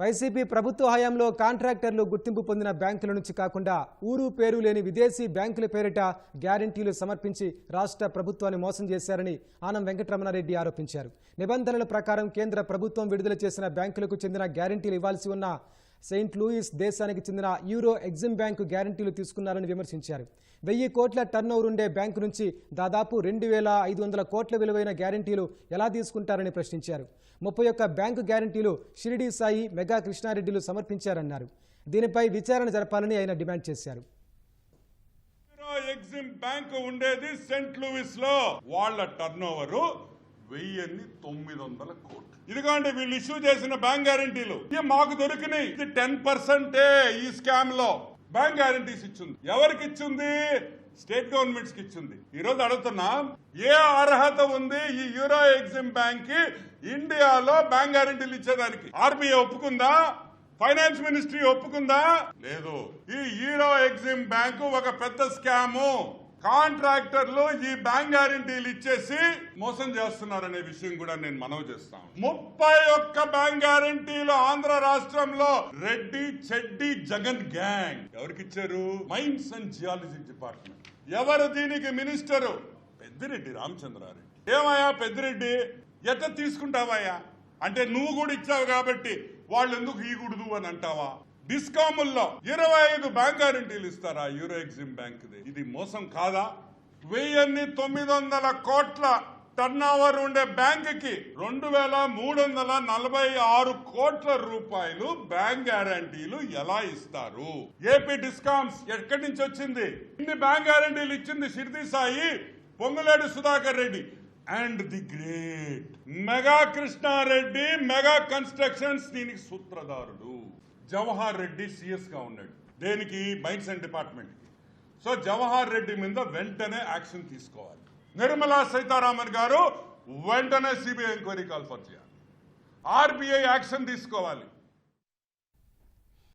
YCP ప్రభుత్వ హయాంలో కాంట్రాక్టర్లు గుర్తింపు పొందిన బ్యాంకుల నుంచి కాకుండా ఊరు పేరు లేని విదేశీ బ్యాంకుల పేరిట గ్యారంటీలు సమర్పించి రాష్ట్ర ప్రభుత్వాన్ని మోసం చేశారని ఆనం వెంకటరమణారెడ్డి ఆరోపించారు. నిబంధనల ప్రకారం కేంద్ర ప్రభుత్వం విడుదల చేసిన బ్యాంకులకు చెందిన గ్యారంటీలు ఇవ్వాల్సి ఉన్న సెయింట్ లూయిస్ దేశానికి చెందిన యూరో ఎగ్జిమ్ బ్యాంకు గ్యారంటీలు తీసుకున్నారని విమర్శించారు. వెయ్యి కోట్ల టర్న్ ఉండే బ్యాంకు నుంచి దాదాపు రెండు వేల ఐదు వందల కోట్ల విలువైన గ్యారంటీలు ఎలా తీసుకుంటారని ప్రశ్నించారు. ముప్పై ఒక్క బ్యాంకు గ్యారంటీలు షిరిడి సాయి మెగా కృష్ణారెడ్డిలు సమర్పించారన్నారు. దీనిపై విచారణ జరపాలని ఆయన డిమాండ్ చేశారు. ఎగ్జిమ్ బ్యాంక్ ఉండేది సెంట్ లూయిస్లో వాళ్ళ టర్న్ ఓవరు వెయ్యిన్ని తొమ్మిది వందల కోట్లు. ఇదిగోండి వీళ్ళు ఇష్యూ చేసిన బ్యాంక్ గ్యారంటీలు. ఇవి మాకు దొరికినాయి. ఇది టెన్ పర్సెంటే ఈ స్కామ్లో బ్యాంక్ గ్యారంటీస్ ఇచ్చింది. ఎవరికి ఇచ్చింది? స్టేట్ గవర్నమెంట్స్కి ఇచ్చింది. ఈ రోజు అడుగుతున్నాం ఏ అర్హత ఉంది ఈ యూరో ఎగ్జిమ్ బ్యాంక్కి ఇండియాలో బ్యాంక్ గ్యారంటీలు ఇచ్చేదానికి? ఆర్బీఐ ఒప్పుకుందా? ఫైనాన్స్ మినిస్ట్రీ ఒప్పుకుందా? లేదు. ఈ యూరో ఎగ్జిమ్ బ్యాంకు ఒక పెద్ద స్కాము. కాంట్రాక్టర్లు ఈ బ్యాంక్ గ్యారంటీలు ఇచ్చేసి మోసం చేస్తున్నారనే విషయం కూడా నేను మనవి చేస్తాను ముప్పై ఒక్క బ్యాంక్ గ్యారంటీలు ఆంధ్ర రాష్ట్రంలో రెడ్డి చెడ్డి జగన్ గ్యాంగ్. ఎవరికి ఇచ్చారు మైన్స్ అండ్ జియాలజీ డిపార్ట్మెంట్. ఎవరు దీనికి మినిస్టరు? పెద్దిరెడ్డి రామచంద్రారెడ్డి. ఏమయ్యా పెద్దిరెడ్డి? ఎట్లా తీసుకుంటావయ్యా? అంటే నువ్వు కూడా ఇచ్చావు కాబట్టి వాళ్ళు ఎందుకు ఈగూడదు అని అంటావా? డిస్కాముల్లో ఇరవై ఐదు బ్యాంక్ గ్యారంటీలు ఇస్తారా యూరో ఎగ్జిమ్ బ్యాంక్ ఇది మోసం కాదా? వెయ్యి తొమ్మిది వందల కోట్ల టర్న్ ఓవర్ ఉండే బ్యాంకుకి రెండు వేల మూడు వందల నలభై ఆరు కోట్ల రూపాయలు బ్యాంక్ గ్యారంటీలు ఎలా ఇస్తారు? ఏపీ డిస్కామ్స్ ఎక్కడి నుంచి వచ్చింది? ఇన్ని బ్యాంక్ గ్యారంటీలు ఇచ్చింది Shirdi Sai Ponguleti Sudhakar Reddy. And the great Mega Krishna Reddy Mega constructions దీనికి సూత్రధారుడు. జవహర్ రెడ్డి సిఎస్గా ఉన్నాడు. దేనికి? Mines and department so Jawahar Reddy మీద వెంటనే యాక్షన్ తీసుకోవాలి. నిర్మలా సీతారామన్ గారు వెంటనే సిబిఐ ఎంక్వైరీ కాల్ ఫర్ చేయాలి. ఆర్బీఐ యాక్షన్ తీసుకోవాలి.